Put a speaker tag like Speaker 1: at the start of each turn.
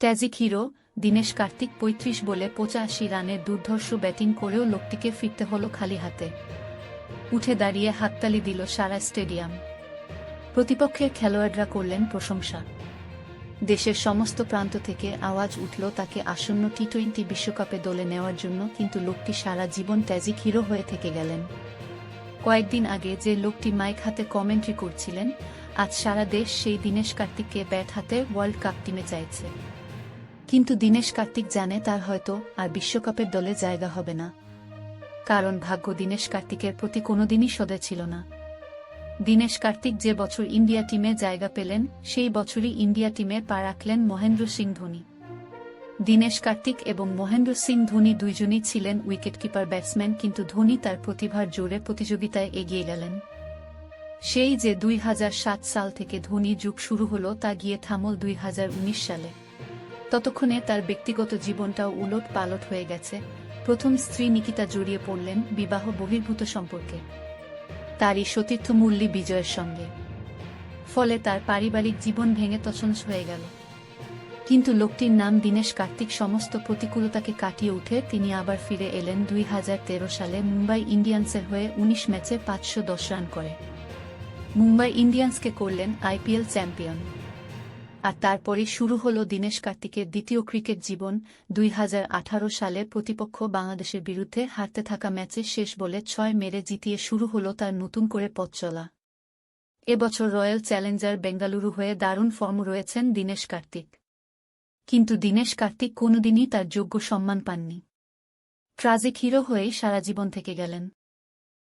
Speaker 1: ট্যাজিক hero Dinesh Kartik পঁয়ত্রিশ বলে পঁচাশি রানের দুর্ধর্ষ ব্যাটিং করেও লোকটিকে ফিরতে হলো খালি হাতে। উঠে দাঁড়িয়ে হাততালি দিল সারা স্টেডিয়াম। প্রতিপক্ষের খেলোয়াড়রা করলেন প্রশংসা। দেশের সমস্ত প্রান্ত থেকে আওয়াজ উঠল তাকে আসন্ন টি টোয়েন্টি বিশ্বকাপে দলে নেওয়ার জন্য, কিন্তু লোকটি সারা জীবন ট্যাজিক হিরো হয়ে থেকে গেলেন। কয়েকদিন আগে যে লোকটি মাইক হাতে কমেন্ট্রি করছিলেন, আজ সারা দেশ সেই দীনেশ কার্তিককে ব্যাট হাতে ওয়ার্ল্ড কাপ টিমে চাইছে। কিন্তু দীনেশ কার্তিক জানে তার হয়তো আর বিশ্বকাপের দলে জায়গা হবে না। কারণ ভাগ্য দীনেশ কার্তিকের প্রতি কোনোদিনই সদে ছিল না। দীনেশ কার্তিক যে বছর ইন্ডিয়া টিমে জায়গা পেলেন, সেই বছরই ইন্ডিয়া টিমে পা রাখলেন মহেন্দ্র সিং ধোনি। দীনেশ কার্তিক এবং মহেন্দ্র সিং ধোনি দুইজনই ছিলেন উইকেটকিপার ব্যাটসম্যান, কিন্তু ধোনি তার প্রতিভার জোরে প্রতিযোগিতায় এগিয়ে গেলেন। সেই যে দুই হাজার সাত সাল থেকে ধোনি যুগ শুরু হলো, তা গিয়ে থামল দুই হাজার উনিশ সালে। ততক্ষণে তার ব্যক্তিগত জীবনটাও উলট পালট হয়ে গেছে। প্রথম স্ত্রী নিকিতা জড়িয়ে পড়লেন বিবাহ বহির্ভূত সম্পর্কে। তারই সতীর্থ মূল্যী বিজয়ের সঙ্গে। ফলে তার পারিবারিক জীবন ভেঙে তছনছ হয়ে গেল। কিন্তু লোকটির নাম দীনেশ কার্তিক সমস্ত প্রতিকূলতাকে কাটিয়ে উঠে তিনি আবার ফিরে এলেন দুই হাজার তেরো সালে মুম্বাই ইন্ডিয়ান্সের হয়ে ১৯ ম্যাচে পাঁচশো দশ রান করে। মুম্বাই ইন্ডিয়ান্সকে করলেন আইপিএল চ্যাম্পিয়ন। আর তারপরে শুরু হল দীনেশ কার্তিকের দ্বিতীয় ক্রিকেট জীবন, দুই হাজার আঠারো সালে প্রতিপক্ষ বাংলাদেশের বিরুদ্ধে হারতে থাকা ম্যাচে শেষ বলে ছয় মেরে জিতিয়ে শুরু হল তার নতুন করে পথ চলা। এবছর রয়্যাল চ্যালেঞ্জার বেঙ্গালুরু হয়ে দারুণ ফর্ম রয়েছেন দীনেশ কার্তিক। কিন্তু দীনেশ কার্তিক কোনোদিনই তার যোগ্য সম্মান পাননি। ট্রাজিক হিরো হয়েই সারা জীবন থেকে গেলেন।